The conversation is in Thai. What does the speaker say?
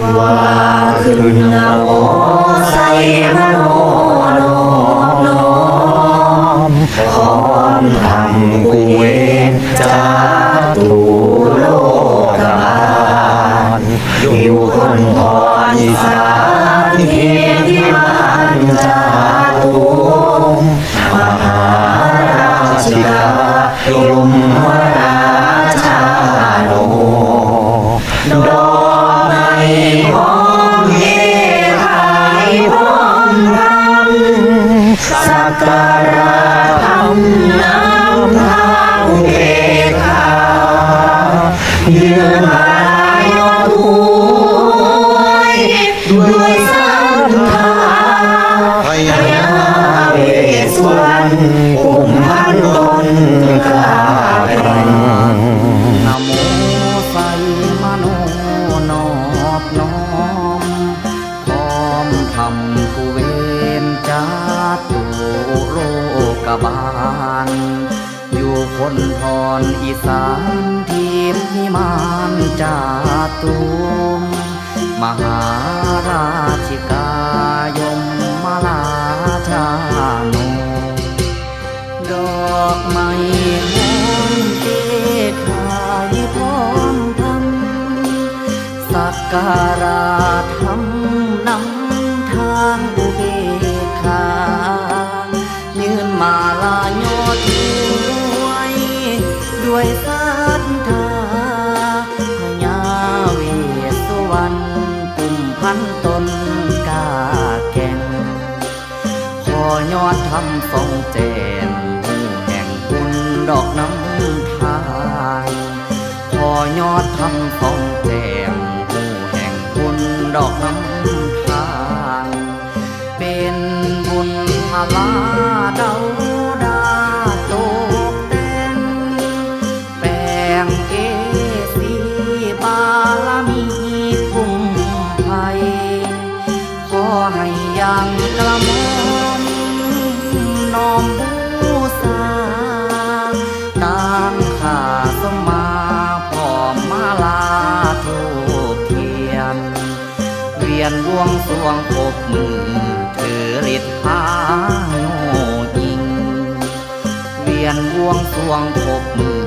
ว่าขึ้นนะโอใส่มโนโนโนมพร้อมทำกุเวนจาตุโลกาลอยู่คนพรสานเพียงที่มันจาตุมหาราชิกาโย การะทำน้ำทางเอกายืนมายอดถวยด้วยสันธาพยาเวสสวรรณกุมพันตนกล้าแข่งนโมใสมโนนอบน้อมพร้อมทำกุเว กบาล อยู่คนพรอีสานทีมพิมานจาตุมมหาราชิกายมมาลาชาโนดอกไม้หอมเกขายพร้อมทำสักการะทำนำทางอุเบ ด้วยศรัทธาพญาเวสสุวรรณกุมพันตนกาแก่งขอยอดทำทรงแจงหูแห่งบุญดอกน้ำทานขอยอดทำทรงแจงหูแห่งบุญดอกน้ำทานเป็นบุญพลาเดา ให้ยังกระมอมน้อมบูชาตามข้าสมมาพร้อมมาลาทูกเทียน เวียนวงสวงปบมือถือฤทธิ์พาโนยิง เวียนวงสวงปบมือ